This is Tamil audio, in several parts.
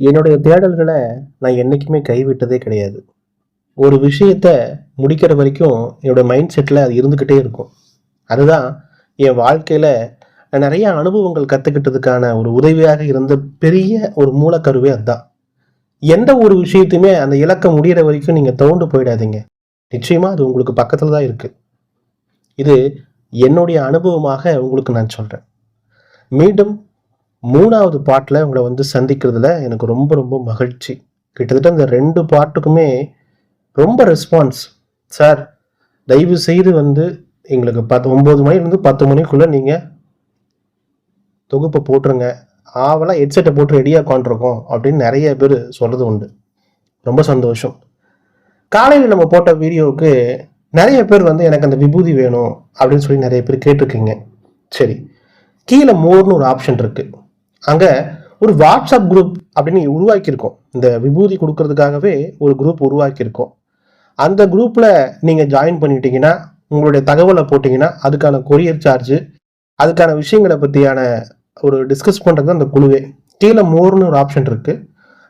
என்னுடைய தேடல்களை நான் என்றைக்குமே கைவிட்டதே கிடையாது. ஒரு விஷயத்த முடிக்கிற வரைக்கும் என்னோடய மைண்ட் செட்டில் அது இருந்துக்கிட்டே இருக்கும். அதுதான் என் வாழ்க்கையில் நிறைய அனுபவங்கள் கற்றுக்கிட்டதுக்கான ஒரு உதவியாக இருந்த பெரிய ஒரு மூலக்கருவே அதுதான். எந்த ஒரு விஷயத்தையுமே அந்த இலக்கம் முடியிற வரைக்கும் நீங்கள் தோண்டு போயிடாதீங்க. நிச்சயமாக அது உங்களுக்கு பக்கத்தில் தான் இருக்குது இது என்னுடைய அனுபவமாக உங்களுக்கு நான் சொல்கிறேன் மீண்டும் மூணாவது பாட்டில் உங்களை வந்து சந்திக்கிறதுல எனக்கு ரொம்ப ரொம்ப மகிழ்ச்சி. கிட்டத்தட்ட இந்த ரெண்டு பாட்டுக்குமே ரொம்ப ரெஸ்பான்ஸ் சார் தயவு செய்து வந்து எங்களுக்கு பத்து ஒம்பது மணிலேருந்து பத்து மணிக்குள்ளே நீங்கள் தொகுப்பை போட்டுருங்க. ஆவலாக ஹெட்செட்டை போட்டு ரெடியாக உட்காந்துருக்கோம் அப்படின்னு நிறைய பேர் சொல்கிறது உண்டு. ரொம்ப சந்தோஷம். காலையில் நம்ம போட்ட வீடியோவுக்கு நிறைய பேர் வந்து எனக்கு அந்த விபூதி வேணும் அப்படின்னு சொல்லி நிறைய பேர் கேட்டிருக்கீங்க. சரி கீழே மோர்னு ஒரு ஆப்ஷன் இருக்குது அங்கே ஒரு வாட்ஸ்அப் குரூப் அப்படின்னு உருவாக்கியிருக்கோம். இந்த விபூதி கொடுக்கறதுக்காகவே ஒரு குரூப் உருவாக்கியிருக்கோம். அந்த குரூப்பில் நீங்கள் ஜாயின் பண்ணிட்டீங்கன்னா உங்களுடைய தகவலை போட்டிங்கன்னா அதுக்கான கொரியர் சார்ஜு அதுக்கான விஷயங்களை பற்றியான ஒரு டிஸ்கஸ் பண்ணுறது அந்த குழுவே. கீழே மோர்னு ஒரு ஆப்ஷன் இருக்குது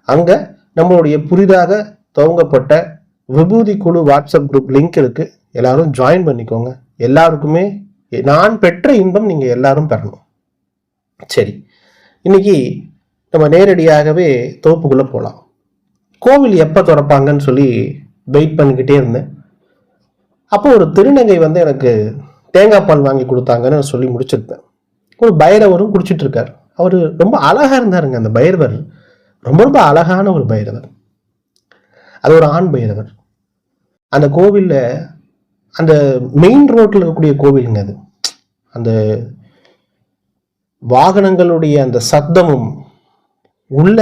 அங்கே நம்மளுடைய புதிதாக துவங்கப்பட்ட விபூதி குழு வாட்ஸ்அப் குரூப் லிங்க் இருக்குது எல்லாரும் ஜாயின் பண்ணிக்கோங்க. எல்லாருக்குமே நான் பெற்ற இன்பம் நீங்கள் எல்லாரும் பெறணும். சரி. இன்னைக்கு நம்ம நேரடியாகவே தோப்புக்குள்ளே போகலாம் கோவில் எப்போ திறப்பாங்கன்னு சொல்லி வெயிட் பண்ணிக்கிட்டே இருந்தேன். அப்போ ஒரு திருநங்கை வந்து எனக்கு தேங்காய் பால் வாங்கி கொடுத்தாங்கன்னு சொல்லி முடிச்சிருந்தேன் ஒரு பைரவரும் குடிச்சிட்டு இருக்கார் அவர் ரொம்ப அழகாக இருந்தாருங்க அந்த பைரவர். ரொம்ப ரொம்ப அழகான ஒரு பைரவர். அது ஒரு ஆண் பைரவர். அந்த கோவிலில் அந்த மெயின் ரோட்டில் இருக்கக்கூடிய கோவிலுங்க அது. அந்த வாகனங்களுடைய அந்த சத்தமும் உள்ள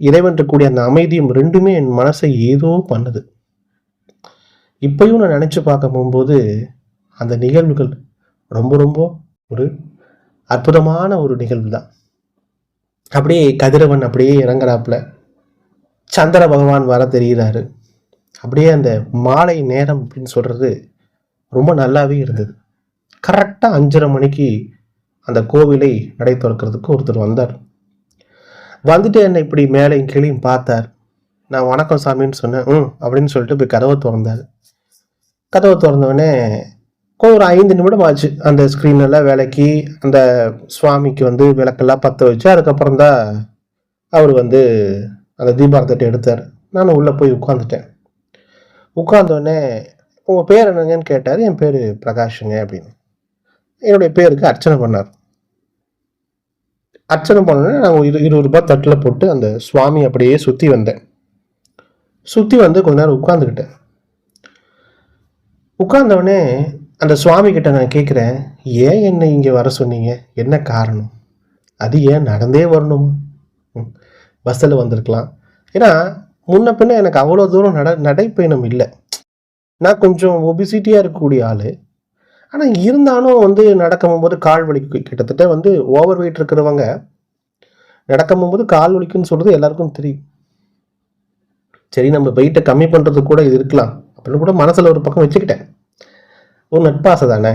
இறைவன் இருக்கக்கூடிய அந்த அமைதியும் ரெண்டுமே என் மனசை ஏதோ பண்ணுது. இப்பையும் நான் நினச்சி பார்க்க போகும்போது அந்த நிகழ்வுகள் ரொம்ப ரொம்ப ஒரு அற்புதமான ஒரு நிகழ்வு தான் அப்படியே கதிரவன் அப்படியே இறங்குறாப்புல. சந்திர பகவான் வர தெரிகிறாரு அப்படியே அந்த மாலை நேரம் அப்படின்னு சொல்கிறது ரொம்ப நல்லாவே இருந்தது. கரெக்டாக அஞ்சரை மணிக்கு அந்த கோவிலை நடை திறக்கிறதுக்கு ஒருத்தர் வந்தார். வந்துட்டு என்னை இப்படி மேலையும் கீழையும் பார்த்தார்? நான் வணக்கம் சாமின்னு சொன்னேன். ம் அப்படின்னு சொல்லிட்டு போய் கதவை திறந்தார். கதவை திறந்தவொடனே ஒரு ஐந்து நிமிடம் ஆச்சு. அந்த ஸ்க்ரீன் எல்லாம் விளக்கி அந்த சுவாமிக்கு வந்து விளக்கெல்லாம் பற்ற வச்சு அதுக்கப்புறம் தான் அவர் வந்து அந்த தீபாரத்தை எடுத்தார். நான் உள்ளே போய் உட்காந்துட்டேன் உட்காந்தோடனே உங்கள் பேர் என்னங்கன்னு கேட்டார். என் பேர் பிரகாஷுங்க அப்படின்னு. என்னுடைய பேருக்கு அர்ச்சனை பண்ணார். அர்ச்சனை பண்ணோடனே நான் ஒரு இரு இருபது ரூபாய் தட்டில் போட்டு அந்த சுவாமி அப்படியே சுற்றி வந்தேன். சுற்றி வந்து கொஞ்ச நேரம் உட்காந்துக்கிட்டேன் உட்கார்ந்தவொடனே அந்த சுவாமி கிட்ட நான் கேட்குறேன் ஏன் என்னை இங்கே வர சொன்னீங்க? என்ன காரணம்? அது ஏன் நடந்தே வரணும்? பஸ்ஸில் வந்திருக்கலாம். ஏன்னா முன்ன பின்ன எனக்கு அவ்வளோ தூரம் நட நடைப்பயணம் இல்லை. நான் கொஞ்சம் ஒபிசிட்டியாக இருக்கக்கூடிய ஆள். ஆனால் இருந்தாலும் வந்து நடக்கும் போது கால் வலிக்கு. கிட்டத்தட்ட வந்து ஓவர் வெயிட் இருக்கிறவங்க நடக்கும் போது கால் வலிக்குன்னு சொல்கிறது எல்லாருக்கும் தெரியும். சரி நம்ம வெயிட்டை கம்மி பண்ணுறதுக்கு கூட இது இருக்கலாம். அப்படின்னு கூட மனசில் ஒரு பக்கம் வச்சுக்கிட்டேன். ஒரு நட்பாசை தானே.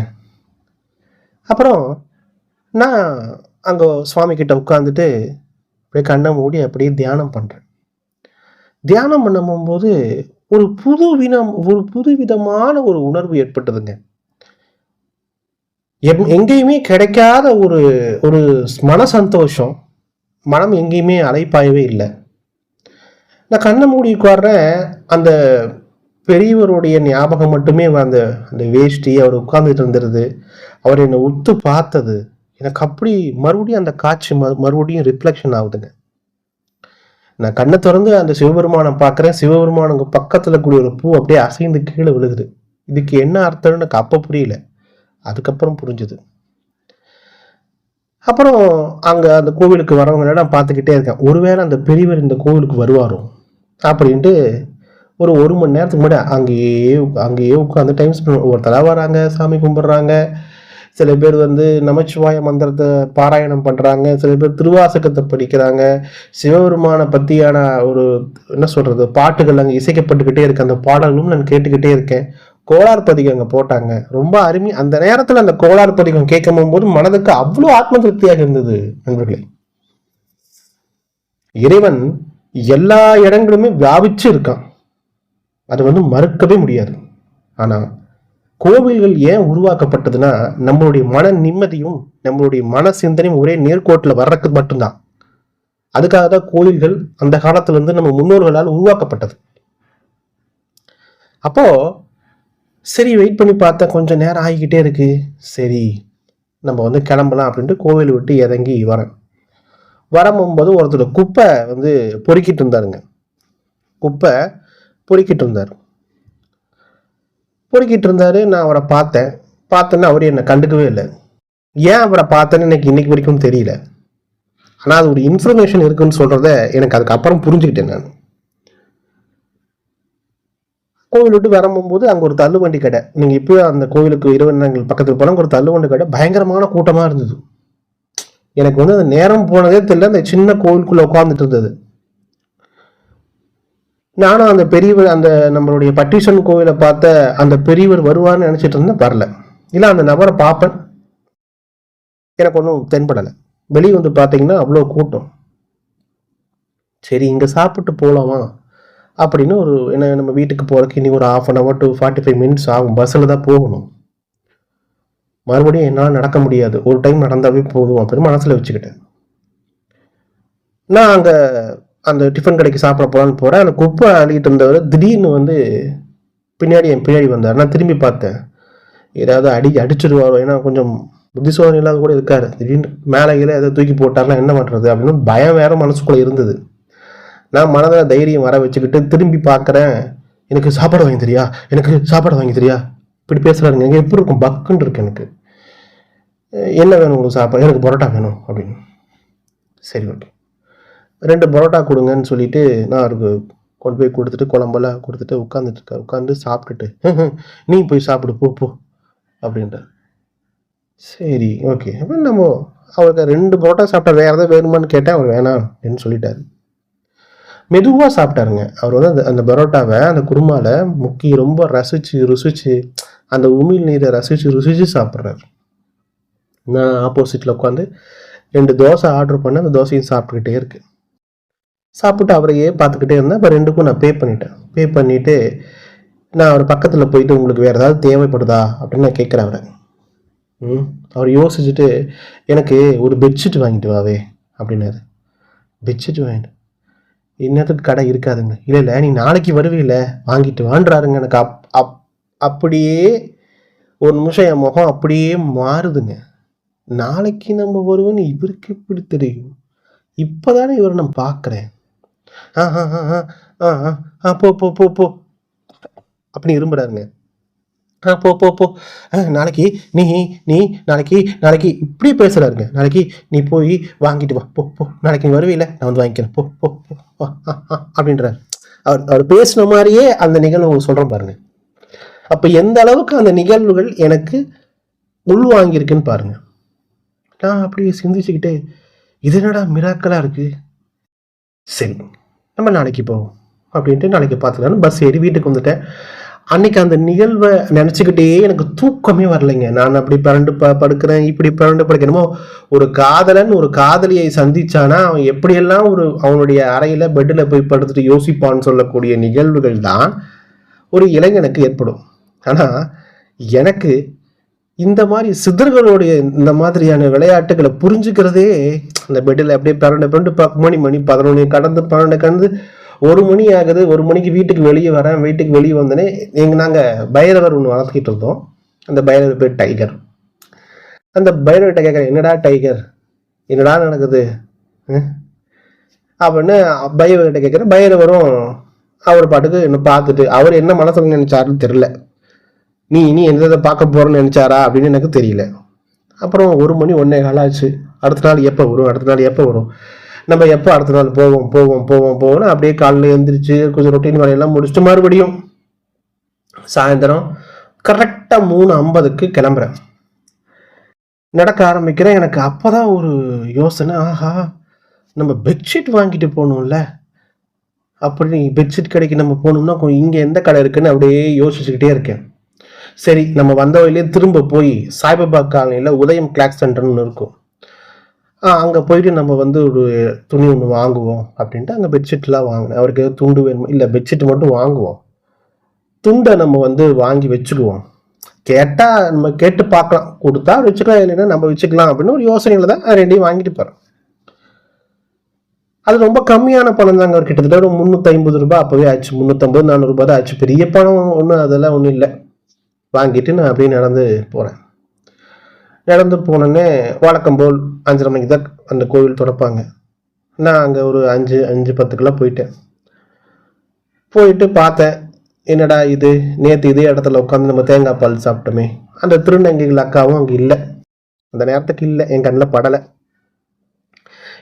அப்புறம் நான் அங்கே சுவாமி கிட்ட உட்காந்துட்டு அப்படியே கண்ணை மூடி அப்படியே தியானம் பண்ணுறேன் தியானம் பண்ணும்போது ஒரு புது வினம் ஒரு புது விதமான ஒரு உணர்வு ஏற்பட்டதுங்க. எப் எங்கேயுமே கிடைக்காத ஒரு ஒரு மன சந்தோஷம் மனம் எங்கேயுமே அலைப்பாயவே இல்லை. நான் கண்ணை மூடி உட்கார்றேன். அந்த பெரியவருடைய ஞாபகம் மட்டுமே அந்த அந்த வேஷ்டி அவர் உட்கார்ந்துட்டு இருந்துருது அவர் என்னை உத்து பார்த்தது. எனக்கு அப்படி மறுபடியும் அந்த காட்சி மறுபடியும் ரிஃப்ளெக்ஷன் ஆகுதுங்க. நான் கண்ணை திறந்து அந்த சிவபெருமானை பார்க்குறேன். சிவபெருமானுக்கு பக்கத்தில் கூடிய ஒரு பூ அப்படியே அசைந்து கீழே விழுகுது. இதுக்கு என்ன அர்த்தம்னு எனக்கு அப்போ புரியல. அதுக்கப்புறம் புரிஞ்சுது. அப்புறம் அங்கே அந்த கோவிலுக்கு வரவங்களை நான் பார்த்துக்கிட்டே இருக்கேன். ஒருவேளை அந்த பெரியவர் இந்த கோவிலுக்கு வருவாரோ அப்படின்ட்டு ஒரு ஒரு மணி நேரத்துக்கு முன்னாடி அங்கேயே அங்கேயே உட்காந்து டைம் ஸ்பெண்ட் ஒருத்தராக வராங்க சாமி கும்பிட்றாங்க. சில பேர் வந்து நமச்சிவாய மந்திரத்தை பாராயணம் பண்ணுறாங்க சில பேர் திருவாசகத்தை படிக்கிறாங்க. சிவபெருமானை பற்றியான ஒரு என்ன சொல்கிறது பாட்டுகள் அங்கே இசைக்கப்பட்டுக்கிட்டே இருக்கு. அந்த பாடல்களும் நான் கேட்டுக்கிட்டே இருக்கேன். கோளார் பதிகம் அங்கே போட்டாங்க. ரொம்ப அருமை. அந்த நேரத்தில் அந்த கோளார் பதிகம் கேட்கும் போது மனதுக்கு அவ்வளோ ஆத்ம திருப்தியாக இருந்தது நண்பர்களே. இறைவன் எல்லா இடங்களுமே வியாபிச்சு இருக்கான். அது வந்து மறுக்கவே முடியாது. ஆனால் கோவில்கள் ஏன் உருவாக்கப்பட்டதுன்னா நம்மளுடைய மன நிம்மதியும் நம்மளுடைய மன சிந்தனையும் ஒரே நேர்கோட்டில் வர்றதுக்கு மட்டும்தான். அதுக்காக தான் கோயில்கள் அந்த காலத்திலேருந்து நம்ம முன்னோர்களால் உருவாக்கப்பட்டது. அப்போது சரி வெயிட் பண்ணி பார்த்தா கொஞ்சம் நேரம் ஆகிக்கிட்டே இருக்கு. சரி நம்ம வந்து கிளம்பலாம் அப்படின்ட்டு கோவில் விட்டு இறங்கி வரேன் வரும்போது ஒருத்தர் குப்பை வந்து பொறுக்கிட்டு இருந்தாருங்க. குப்பை பொறுக்கிட்டு இருந்தார். பொறுக்கிட்டு இருந்தார் நான் அவரை பார்த்தேன். பார்த்தோன்னே அவர் என்னை கண்டுக்கவே இல்லை. ஏன் அவரை பார்த்தேன்னு எனக்கு இன்றைக்கி வரைக்கும் தெரியல. ஆனால் அது ஒரு இன்ஃபர்மேஷன் இருக்குன்னு சொல்கிறத எனக்கு அதுக்கப்புறம் புரிஞ்சுக்கிட்டேன் நான். கோவில் விட்டு வரும்போது அங்கே ஒரு தள்ளுவண்டி கடை. நீங்கள் இப்போ அந்த கோவிலுக்கு இருபது பக்கத்தில் போனால் ஒரு தள்ளுவண்டி கடை. பயங்கரமான கூட்டமாக இருந்தது. எனக்கு வந்து அந்த நேரம் போனதே தெரியல. அந்த சின்ன கோவிலுக்குள்ளே உட்காந்துட்டு இருந்தது. நானும் அந்த பெரியவர் அந்த நம்மளுடைய பட்டீசன் கோவிலை பார்த்த அந்த பெரியவர் வருவார்னு நினச்சிட்டு இருந்தேன். வரல. இல்லை அந்த நபரை பார்ப்பேன். எனக்கு ஒன்றும் தென்படலை. வெளியே வந்து பார்த்தீங்கன்னா அவ்வளோ கூட்டம். சரி இங்கே சாப்பிட்டு போகலாமா அப்படின்னு ஒரு என்ன நம்ம வீட்டுக்கு போகிறதுக்கு இனி ஒரு half an hour to forty five minutes ஆகும் பஸ்ஸில் தான் போகணும். மறுபடியும் என்னால் நடக்க முடியாது. ஒரு டைம் நடந்தாவே போதும் அப்படின்னு மனசில் வச்சுக்கிட்டேன். நான் அங்கே அந்த டிஃபன் கடைக்கு சாப்பிட போகலான்னு போகிறேன் அந்த குப்பை அள்ளிட்டு இருந்தவர் திடீர்னு வந்து பின்னாடி என் பின்னாடி வந்தார். நான் திரும்பி பார்த்தேன். ஏதாவது அடி அடிச்சிடுவாரோ ஏன்னா கொஞ்சம் புத்தி சோதனை இல்லாத கூட இருக்காரு. திடீர்னு மேலே கீழே எதை தூக்கி போட்டார்னா என்ன பண்ணுறது அப்படின்னு பயம் வேற மனசுக்குள்ளே இருந்தது. நான் மனதில் தைரியம் வர வச்சுக்கிட்டு திரும்பி பார்க்குறேன். எனக்கு சாப்பாடு வாங்கி தெரியா? எனக்கு சாப்பாடு வாங்கி தெரியா? இப்படி பேசுகிறாருங்க எனக்கு எப்படி இருக்கும்? பக்குன்னு இருக்கு எனக்கு. என்ன வேணும் உங்களுக்கு சாப்பாடு? எனக்கு பரோட்டா வேணும் அப்படின்னு. சரி ஓகே. ரெண்டு பரோட்டா கொடுங்கன்னு சொல்லிட்டு நான் அவருக்கு கொண்டு போய் கொடுத்துட்டு குழம்பெல்லாம் கொடுத்துட்டு உட்காந்துட்டு இருக்கார் உட்காந்து சாப்பிட்டுட்டு நீ போய் சாப்பிடு போ போ சரி ஓகே. அப்போ நம்ம அவருக்கு ரெண்டு பரோட்டா சாப்பிட்டா வேறு ஏதாவது வேணுமான்னு கேட்டேன் அவர் வேணாம் அப்படின்னு சொல்லிட்டாரு. மெதுவாக சாப்பிட்டாருங்க. அவர் வந்து அந்த அந்த பரோட்டாவை அந்த குருமாவில் முக்கி ரொம்ப ரசித்து ருசித்து அந்த உமிழ் நீரை ரசித்து ருசித்து சாப்பிட்றாரு. நான் ஆப்போசிட்டில் உட்காந்து ரெண்டு தோசை ஆர்டர் பண்ண அந்த தோசையும் சாப்பிட்டுக்கிட்டே இருக்கு. சாப்பிட்டு அவரையே பார்த்துக்கிட்டே இருந்தேன். இப்போ ரெண்டுக்கும் நான் பே பண்ணிட்டேன். பே பண்ணிவிட்டு நான் அவர் பக்கத்தில் போயிட்டு உங்களுக்கு வேறு ஏதாவது தேவைப்படுதா? அப்படின்னு நான் கேட்குறேன் அவரை. ம். அவர் யோசிச்சுட்டு எனக்கு ஒரு பெட்ஷீட் வாங்கிட்டு வாவே அப்படின்னாரு. பெட்ஷீட் வாங்கிட்டு இன்னத்துக்கு கடை இருக்காதுங்க. இல்லை இல்லை நீ நாளைக்கு வருவீல வாங்கிட்டு வான்றாருங்க எனக்கு. அப் அப் அப்படியே ஒரு நிமிஷம் என் முகம் அப்படியே மாறுதுங்க. நாளைக்கு நம்ம வருவோன்னு இவருக்கு எப்படி தெரியும்? இப்போதானே இவரை நான் பார்க்குறேன். ஆ ஆ ஆ ஆ ஆ ஆ போ போ போ போ. அப்படி இரும்புறாருங்க ஆ போ போ போ. ஆ, நாளைக்கு நீ நீ நாளைக்கு நாளைக்கு இப்படி பேசுகிறாருங்க நாளைக்கு நீ போய் வாங்கிட்டு வா. போ போ. நாளைக்கு நீ வருவீல நான் வந்து வாங்கிக்கிறேன். போ போ போ. அப்படின்றார். அவர் அவர் பேசின மாதிரியே அந்த நிகழ்வு சொல்கிறோம் பாருங்க. அப்போ எந்த அளவுக்கு அந்த நிகழ்வுகள் எனக்கு உள்வாங்கியிருக்குன்னு பாருங்க. நான் அப்படியே சிந்திச்சுக்கிட்டே இது என்னடா மிராக்கலாக இருக்கு? சரி நம்ம நாளைக்கு போவோம். அப்படின்ட்டு நாளைக்கு பார்த்துக்கலான்னு பஸ் ஏறி வீட்டுக்கு வந்துட்டேன். அன்னைக்கு அந்த நிகழ்வை நினச்சிக்கிட்டே எனக்கு தூக்கமே வரலைங்க. நான் அப்படி பரண்டு ப படுக்கிறேன் இப்படி பரண்டு படுக்கணுமோ ஒரு காதலன் ஒரு காதலியை சந்திச்சானா அவன் எப்படியெல்லாம் ஒரு அவனுடைய அறையில் பெட்டில் போய் படுத்துட்டு யோசிப்பான்னு சொல்லக்கூடிய நிகழ்வுகள் தான் ஒரு இளைஞனுக்கு ஏற்படும். ஆனால் எனக்கு இந்த மாதிரி சித்தர்களுடைய இந்த மாதிரியான விளையாட்டுகளை புரிஞ்சுக்கிறதே அந்த பெட்டில் அப்படியே பன்னெண்டு பன்னெண்டு மணி மணி பதினொன்று கடந்து பன்னெண்டு கடந்து ஒரு மணி ஆகுது ஒரு மணிக்கு வீட்டுக்கு வெளியே வரேன் வீட்டுக்கு வெளியே வந்தோடனே எங்கள் நாங்கள் பைரவர் ஒன்று வளர்த்துக்கிட்டு இருந்தோம். அந்த பைரவர் பேர் டைகர். அந்த பைரவர்கிட்ட கேட்குறேன் என்னடா டைகர்? என்னடா நடக்குது? அப்படின்னு பைரவர்கிட்ட கேட்குறேன் பைரவரும் அவர் பாட்டுக்கு இன்னும் பார்த்துட்டு அவர் என்ன மனசில் நினைச்சாருன்னு தெரில நீ இனி எந்த இதை பார்க்க போகிறேன்னு நினச்சாரா? அப்படின்னு எனக்கு தெரியல. அப்புறம் ஒரு மணி ஒன்றே காலாச்சு ஆச்சு. அடுத்த நாள் எப்போ வரும்? அடுத்த நாள் எப்போ வரும்? நம்ம எப்போ அடுத்த நாள் போவோம் போவோம் போவோம் போவோம்னு அப்படியே காலையில் எழுந்திரிச்சு கொஞ்சம் ரொட்டீன் வேலையெல்லாம் முடிச்சுட்டு மறுபடியும் சாயந்தரம் கரெக்டாக மூணு ஐம்பதுக்கு கிளம்புறேன். நடக்க ஆரம்பிக்கிறேன். எனக்கு அப்போ தான் ஒரு யோசனை ஆஹா நம்ம பெட்ஷீட் வாங்கிட்டு போகணும்ல. அப்படி பெட்ஷீட் கடைக்கு நம்ம போகணும்னா இங்கே எந்த கடை இருக்குன்னு அப்படியே யோசிச்சுக்கிட்டே இருக்கேன். சரி நம்ம வந்த வழியிலே திரும்ப போய் சாய்பாபா காலனியில் உதயம் கிளாக் சென்டர்னு இருக்கும். அங்கே போயிட்டு நம்ம வந்து ஒரு துணி ஒன்று வாங்குவோம் அப்படின்ட்டு அங்கே பெட்ஷீட்லாம் வாங்கினேன். அவருக்கு துண்டு வேணுமா? இல்லை பெட்ஷீட் மட்டும் வாங்குவோம். துண்டை நம்ம வந்து வாங்கி வச்சுக்குவோம். கேட்டால் நம்ம கேட்டு பார்க்கலாம். கொடுத்தா வச்சுக்கலாம் இல்லைன்னா நம்ம வச்சுக்கலாம் அப்படின்னு ஒரு யோசனையில் தான் ரெண்டையும் வாங்கிட்டு போகிறேன் அது ரொம்ப கம்மியான பணம் தாங்க. அவர் கிட்டத்தட்ட ஒரு முந்நூற்றி ஐம்பது ரூபாய் அப்போவே ஆச்சு. முந்நூற்றம்பது நானூறுரூபா தான் ஆச்சு. பெரிய பணம் ஒன்றும் அதெல்லாம் ஒன்றும் இல்லை. வாங்கிட்டு நான் அப்படியே நடந்து போகிறேன் நடந்து போனோடனே வழக்கம் போல் அஞ்சரை மணிக்கு தான் அந்த கோவில் திறப்பாங்க. நான் அங்கே ஒரு அஞ்சு அஞ்சு பத்துக்கெல்லாம் போயிட்டேன். போயிட்டு பார்த்தேன் என்னடா இது? நேற்று இதே இடத்துல உட்காந்து நம்ம தேங்காய் பால் சாப்பிட்டோமே. அந்த திருநங்கைகள் அக்காவும் அங்கே இல்லை. அந்த நேரத்துக்கு இல்லை என் கண்ணில் படலை.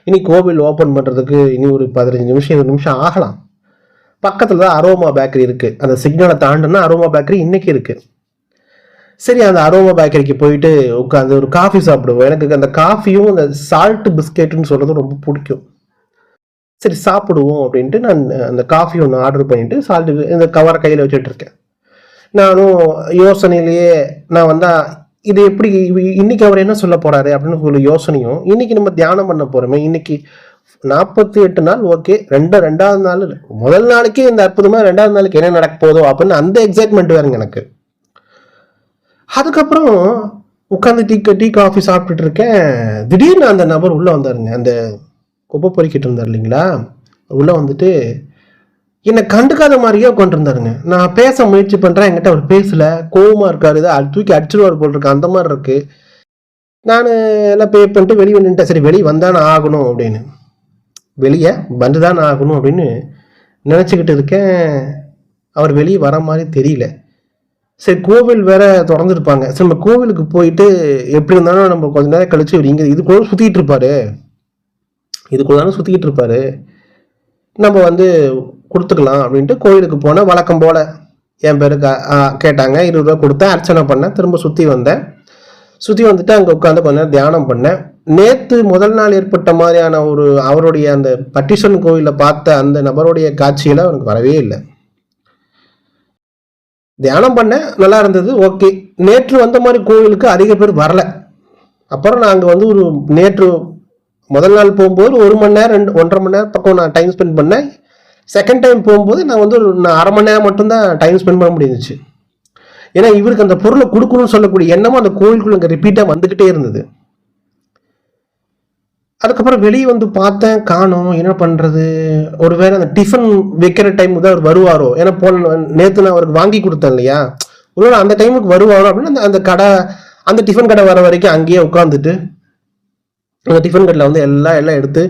இனி கோவில் ஓப்பன் பண்ணுறதுக்கு இனி ஒரு பதினஞ்சு நிமிஷம் இருபது நிமிஷம் ஆகலாம். பக்கத்தில் தான் அரோமா பேக்கரி இருக்குது அந்த சிக்னலை தாண்டுனா அரோமா பேக்கரி இன்றைக்கி இருக்குது சரி அந்த அரோமா பேக்கரிக்கு போயிட்டு உட்காந்து ஒரு காஃபி சாப்பிடுவோம். எனக்கு அந்த காஃபியும் அந்த சால்ட் பிஸ்கெட்டுன்னு சொல்கிறது ரொம்ப பிடிக்கும். சரி சாப்பிடுவோம் அப்படின்ட்டு நான் அந்த காஃபி ஒன்று ஆர்டர் பண்ணிட்டு சால்ட் இந்த கவரை கையில் வச்சுட்டு இருக்கேன். நானும் யோசனையிலேயே நான் வந்தால் இது எப்படி இன்னைக்கு அவர் என்ன சொல்ல போகிறாரு அப்படின்னு ஒரு யோசனையும் இன்னைக்கு நம்ம தியானம் பண்ண போறோமே இன்னைக்கு நாற்பத்தி எட்டு நாள் ஓகே ரெண்டு ரெண்டாவது நாள் முதல் நாளைக்கே இந்த அற்புதமாக ரெண்டாவது நாளைக்கு என்ன நடக்க போதோ அப்படின்னு அந்த எக்ஸைட்மெண்ட் வேறுங்க எனக்கு. அதுக்கப்புறம் உட்காந்து டீ டீ காஃபி சாப்பிட்டுட்டு இருக்கேன். திடீர்னு அந்த நபர் உள்ளே வந்தாருங்க. அந்த குப்பை பொறிக்கிட்டு இருந்தார் இல்லைங்களா? உள்ளே வந்துட்டு என்னை கண்டுக்காத மாதிரியே உட்காந்துருந்தாருங்க நான் பேச முயற்சி பண்ணுறேன் என்கிட்ட அவர் பேசல. கோவமாக இருக்காரு. இதை தூக்கி அடிச்சிருவார் போல் இருக்கு அந்த மாதிரி இருக்குது நான் எல்லாம் பே பண்ணிட்டு வெளியே நின்ட்டேன் சரி வெளியே வந்தானே ஆகணும் அப்படின்னு. வெளியே வந்து தான் ஆகணும் அப்படின்னு நினச்சிக்கிட்டு இருக்கேன். அவர் வெளியே வர மாதிரி தெரியல. சரி கோவில் வேற திறந்துருப்பாங்க. சரி நம்ம கோவிலுக்கு போயிட்டு எப்படி இருந்தாலும் நம்ம கொஞ்ச நேரம் கழிச்சு இவர் இங்கே இதுக்குள்ள சுற்றிட்டு இருப்பாரு. இதுக்குள்ள தானே சுற்றிக்கிட்டு இருப்பாரு. நம்ம வந்து கொடுத்துக்கலாம் அப்படின்ட்டு கோயிலுக்கு போனேன் வழக்கம் போல் என் பேருக்கு கேட்டாங்க. இருபது ரூபா கொடுத்தேன் அர்ச்சனை பண்ணேன் திரும்ப சுற்றி வந்தேன். சுற்றி வந்துட்டு அங்கே உட்காந்து கொஞ்ச நேரம் தியானம் பண்ணேன். நேற்று முதல் நாள் ஏற்பட்ட மாதிரியான ஒரு அவருடைய அந்த பட்டிஷன் கோயிலில் பார்த்த அந்த நபருடைய காட்சியில் அவனுக்கு வரவே இல்லை. தியானம் பண்ணேன் நல்லா இருந்தது ஓகே. நேற்று வந்த மாதிரி கோவிலுக்கு அதிக பேர் வரல. அப்புறம் நாங்கள் வந்து ஒரு நேற்று முதல் நாள் போகும்போது ஒரு மணி நேரம் ரெண்டு ஒன்றரை மணி நேரம் பக்கம் நான் டைம் ஸ்பெண்ட் பண்ணேன். செகண்ட் டைம் போகும்போது நான் வந்து ஒரு நான் அரை மணி நேரம் மட்டும்தான் டைம் ஸ்பெண்ட் பண்ண முடிஞ்சிச்சு. ஏன்னா இவருக்கு அந்த பொருளை கொடுக்கணும்னு சொல்லக்கூடிய எண்ணமும் அந்த கோவிலுக்குள்ள இங்கே ரிப்பீட்டாக வந்துக்கிட்டே இருந்தது. அதுக்கப்புறம் வெளியே வந்து பார்த்தேன் காணும் என்ன பண்ணுறது ஒருவேளை அந்த டிஃபன் வைக்கிற டைமுக்கு தான் அவர் வருவாரோ? ஏன்னா போன நேற்று நான் அவருக்கு வாங்கி கொடுத்தேன் இல்லையா? ஒருவேளை அந்த டைமுக்கு வருவாரோ அப்படின்னு அந்த அந்த கடை அந்த டிஃபன் கடை வர வரைக்கும் அங்கேயே உட்காந்துட்டு அந்த டிஃபன் கடையில் வந்து எல்லாம் எல்லாம் எடுத்து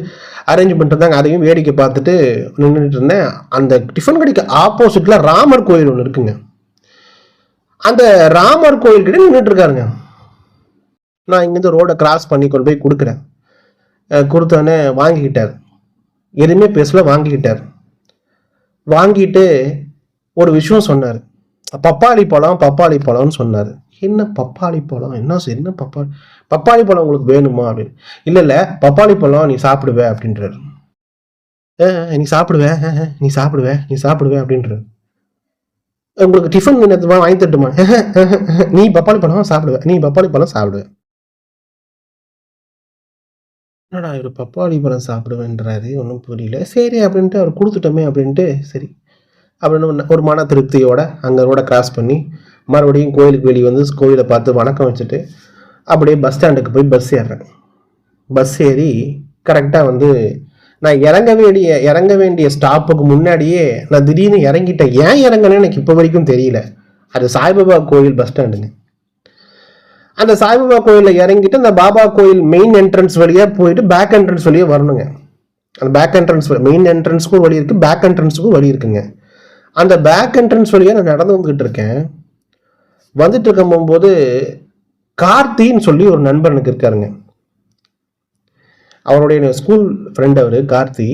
அரேஞ்ச் பண்ணிட்டு அதையும் வேடிக்கை பார்த்துட்டு நின்றுட்டு இருந்தேன். அந்த டிஃபன் கடைக்கு ஆப்போசிட்டில் ராமர் கோயில் ஒன்று இருக்குங்க. அந்த ராமர் கோயில் கிட்ட நின்றுட்டு இருக்காருங்க. நான் இங்கேருந்து ரோடை கிராஸ் பண்ணி கொண்டு போய் கொடுக்குறேன். கொடுத்தோன்னே கொடுத்தோடனே வாங்கிக்கிட்டார். எதுவுமே பேசல வாங்கிக்கிட்டார். வாங்கிட்டு ஒரு விஷயம் சொன்னார். பப்பாளி பழம் பப்பாளி பழம்னு சொன்னார். என்ன பப்பாளி பழம்? என்ன என்ன பப்பாளி பப்பாளி பழம் உங்களுக்கு வேணுமா அப்படின்னு. இல்லை இல்லை பப்பாளி பழம் நீ சாப்பிடுவ அப்படின்றாரு. நீ சாப்பிடுவே நீ சாப்பிடுவ நீ சாப்பிடுவ அப்படின்றாரு. உங்களுக்கு டிஃபன் வாங்கி தட்டுமா? நீ பப்பாளி பழம் சாப்பிடுவேன் நீ பப்பாளி பழம் சாப்பிடுவேன் என்னடா இவர் பப்பாளி பழம் சாப்பிடுவேன்றாரு ஒன்றும் புரியல. சரி அப்படின்ட்டு அவர் கொடுத்துட்டோமே அப்படின்ட்டு சரி. அப்படின்னு ஒரு- மன திருப்தியோட அங்கே ரோட கிராஸ் பண்ணி மறுபடியும் கோயிலுக்கு வெளியே வந்து கோயிலை பார்த்து வணக்கம் வச்சுட்டு அப்படியே பஸ் ஸ்டாண்டுக்கு போய் பஸ் ஏறுறேன். பஸ் ஏறி கரெக்டாக வந்து நான் இறங்க வேண்டிய இறங்க வேண்டிய ஸ்டாப்புக்கு முன்னாடியே நான் திடீர்னு இறங்கிட்டேன். ஏன் இறங்கினேன்னு எனக்கு இப்போ வரைக்கும் தெரியல. அது சாய்பாபா கோயில் பஸ் ஸ்டாண்டுங்க அந்த சாய்பாபா கோயிலில் இறங்கிட்டு அந்த பாபா கோயில் மெயின் என்ட்ரன்ஸ் வழியாக போயிட்டு பேக் என்ட்ரன்ஸ் வழியாக வரணுங்க. அந்த பேக் என்ட்ரன்ஸ் மெயின் என்ட்ரன்ஸுக்கும் வழி இருக்குது பேக் என்ட்ரன்ஸுக்கும் வழி இருக்குங்க. அந்த பேக் என்ட்ரன்ஸ் வழியாக நான் நடந்து வந்துக்கிட்டு இருக்கேன். வந்துட்டு இருக்கும் போகும்போது கார்த்தின்னு சொல்லி ஒரு நண்பர் எனக்கு இருக்காருங்க. அவருடைய ஸ்கூல் ஃப்ரெண்ட் அவர் கார்த்தி.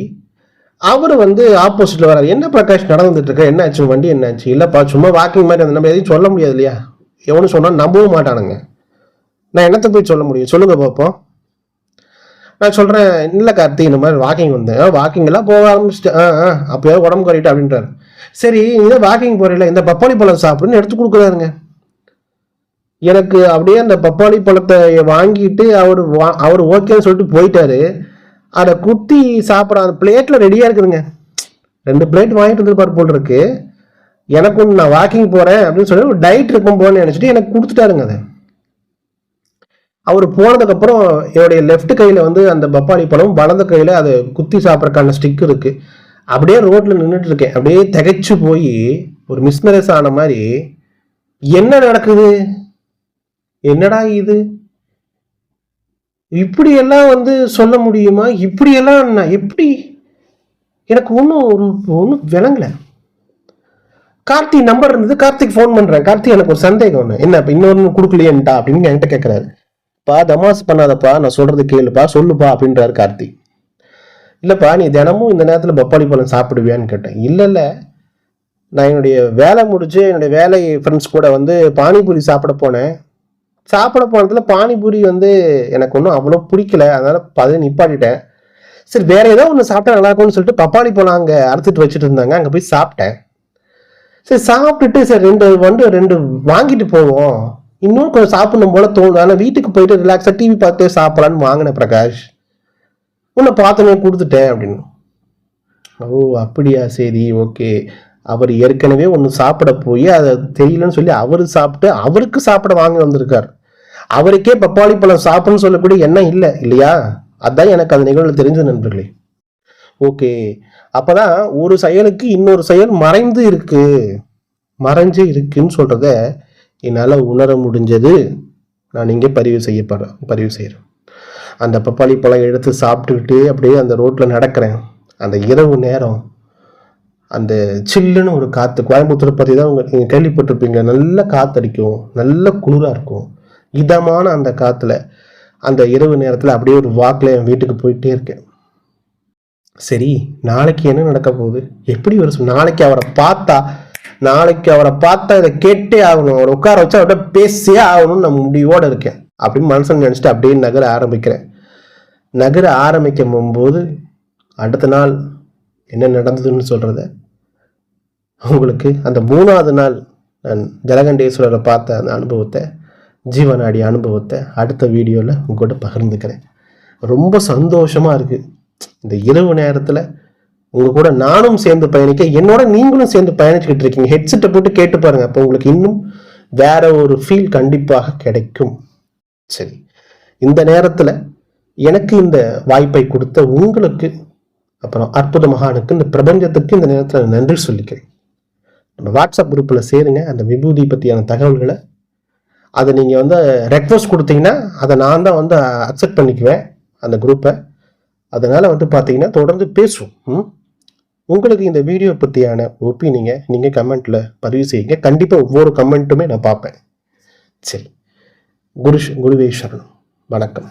அவர் வந்து ஆப்போசிட்டில் வராரு. என்ன பிரகாஷ் நடந்துட்டு இருக்க? என்ன ஆச்சு வண்டி என்ன ஆச்சு இல்லப்பா சும்மா வாக்கிங் மாதிரி அந்த நம்ம எதையும் சொல்ல முடியாது இல்லையா? எவனும் சொன்னால் நம்பவும் மாட்டானுங்க. நான் என்னத்தை போய் சொல்ல முடியும்? சொல்லுங்க பார்ப்போம் நான் சொல்கிறேன் இல்லை கார்த்தி இந்த மாதிரி வாக்கிங் வந்தேன் வாக்கிங்கெல்லாம் போக ஆரம்பிச்சிட்டேன் ஆ ஆ அப்போயோ உடம்பு குறையிட்டு அப்படின்றாரு. சரி இந்த வாக்கிங் போறீல இந்த பப்பாளி பழம் சாப்பிடுன்னு எடுத்து கொடுக்குறாருங்க. எனக்கு அப்படியே அந்த பப்பாளி பழத்தை வாங்கிட்டு அவர் வா- அவர் ஓகேன்னு சொல்லிட்டு போயிட்டாரு. அதை குத்தி சாப்பிட அந்த பிளேட்டில் ரெடியாக இருக்குதுங்க. ரெண்டு பிளேட் வாங்கிட்டு வந்துருப்பார் போல் இருக்கு. எனக்கு நான் வாக்கிங் போகிறேன் அப்படின்னு சொல்லி ஒரு டயட் இருக்கும் போன்னு நினச்சிட்டு எனக்கு கொடுத்துட்டாருங்க அதை. அவர் போனதுக்கப்புறம் என்னுடைய லெஃப்ட் கையில் வந்து அந்த பப்பாளி பழம் வலது கையில் அதை குத்தி சாப்பிட்றக்கான ஸ்டிக் இருக்குது அப்படியே ரோட்டில் நின்றுட்டு இருக்கேன். அப்படியே திகைச்சு போய் ஒரு மிஸ்மரேஸ் ஆன மாதிரி என்ன நடக்குது? என்னடா இது? இப்படியெல்லாம் வந்து சொல்ல முடியுமா? இப்படியெல்லாம் நான் எப்படி? எனக்கு ஒன்றும் ஒரு ஒன்றும் விளங்கல. கார்த்தி நம்பர் இருந்தது. கார்த்திக் ஃபோன் பண்ணுறேன் கார்த்தி எனக்கு ஒரு சந்தேகம் ஒன்று என்ன இப்போ இன்னொன்று கொடுக்கலையேன்ட்டா அப்படின்னு என்கிட்ட கேட்குறாரு பா தமாஸ் பண்ணாதப்பா நான் சொல்கிறது கேளுப்பா சொல்லுப்பா அப்படின்றார் கார்த்தி. இல்லைப்பா நீ தினமும் இந்த நேரத்தில் பப்பாளி பழம் சாப்பிடுவியான்னு கேட்டேன். இல்லை இல்லை. நான் என்னுடைய வேலை முடிச்சு என்னுடைய வேலை ஃப்ரெண்ட்ஸ் கூட வந்து பானிபூரி சாப்பிட போனேன். சாப்பிட போனதுல பானிபூரி வந்து எனக்கு ஒன்றும் அவ்வளோ பிடிக்கல. அதனால் பதவி நிப்பாட்டிட்டேன். சரி வேற ஏதோ ஒன்று சாப்பிட்டா நல்லா இருக்கும்னு சொல்லிட்டு பப்பாளி பழம் அங்கே அறுத்துட்டு வச்சுட்டு இருந்தாங்க. அங்கே போய் சாப்பிட்டேன். சரி சாப்பிட்டுட்டு சரி ரெண்டு வந்து ரெண்டு வாங்கிட்டு போவோம். இன்னும் கொஞ்சம் சாப்பிடணும் போல தோணும் ஆனால் வீட்டுக்கு போயிட்டு ரிலாக்ஸாக டிவி பார்த்து சாப்பிடலான்னு வாங்கினேன் பிரகாஷ். உன்னை பார்த்தோன்னே கொடுத்துட்டேன் அப்படின்னு. ஓ அப்படியா? சரி ஓகே. அவர் ஏற்கனவே ஒன்று சாப்பிட போய் அதை தெரியலன்னு சொல்லி அவர் சாப்பிட்டு அவருக்கு சாப்பிட வாங்கி வந்திருக்கார். அவருக்கே பப்பாளி பழம் சாப்பிடணும்னு சொல்லக்கூடிய எண்ணம் இல்லை இல்லையா? அதான் எனக்கு அந்த நிகழ்வு தெரிஞ்ச நண்பர்களே. ஓகே. அப்பதான் ஒரு செயலுக்கு இன்னொரு செயல் மறைந்து இருக்கு. மறைஞ்சு இருக்குன்னு சொல்கிறத என்னால் உணர முடிஞ்சது நான் இங்கே பதிவு செய்யப்படுறேன் பதிவு செய்கிறேன் அந்த பப்பாளி பழம் எடுத்து சாப்பிட்டுக்கிட்டு அப்படியே அந்த ரோட்டில் நடக்கிறேன். அந்த இரவு நேரம் அந்த சில்லுன்னு ஒரு காற்று கோயம்புத்தூர் பற்றி தான் உங்க நீங்கள் கேள்விப்பட்டிருப்பீங்க. நல்ல காற்றடிக்கும் நல்ல குளிராக இருக்கும். இதமான அந்த காற்றுல அந்த இரவு நேரத்தில் அப்படியே ஒரு வாக்கில் என் வீட்டுக்கு போயிட்டே இருக்கேன். சரி நாளைக்கு என்ன நடக்க போகுது? எப்படி ஒரு நாளைக்கு அவரை பார்த்தா நாளைக்கு அவரை பார்த்தா இதை கேட்டே ஆகணும். அவரை உட்கார வச்சு அவர்கிட்ட பேசியே ஆகணும்னு நான் முடிவோடு இருக்கேன். அப்படின்னு மனசன் நினச்சிட்டு அப்படியே நகர ஆரம்பிக்கிறேன். நகர ஆரம்பிக்கும் போது அடுத்த நாள் என்ன நடந்ததுன்னு சொல்கிறத உங்களுக்கு அந்த மூணாவது நாள் நான் ஜலகண்டேஸ்வரரை பார்த்த அந்த அனுபவத்தை ஜீவனாடி அனுபவத்தை அடுத்த வீடியோவில் உங்கள்கிட்ட பகிர்ந்துக்கிறேன். ரொம்ப சந்தோஷமாக இருக்குது இந்த இரவு நேரத்தில் உங்கள் கூட நானும் சேர்ந்து பயணிக்க என்னோட நீங்களும் சேர்ந்து பயணிச்சுக்கிட்டு இருக்கீங்க. ஹெட்செட்டை போட்டு கேட்டு பாருங்கள் அப்போ உங்களுக்கு இன்னும் வேற ஒரு ஃபீல் கண்டிப்பாக கிடைக்கும். சரி. இந்த நேரத்தில் எனக்கு இந்த வாய்ப்பை கொடுத்த உங்களுக்கு அப்புறம் அற்புத மகானுக்கு இந்த பிரபஞ்சத்துக்கு இந்த நேரத்தில் நன்றி சொல்லிக்கிறேன். நம்ம வாட்ஸ்அப் குரூப்பில் சேருங்க. அந்த விபூதி பற்றியான தகவல்களை அதை நீங்கள் வந்து ரெக்வஸ்ட் கொடுத்தீங்கன்னா அதை நான் தான் வந்து அக்செப்ட் பண்ணிக்குவேன் அந்த குரூப்பை அதனால் வந்து பார்த்தீங்கன்னா தொடர்ந்து பேசுவோம். ம்? உங்களுக்கு இந்த வீடியோ பற்றியான ஒப்பீனியங்க நீங்கள் கமெண்ட்டில் பதிவு செய்யுங்க. கண்டிப்பாக ஒவ்வொரு கமெண்ட்டுமே நான் பார்ப்பேன். சரி. குரு குருவேஸ்வரன் வணக்கம்.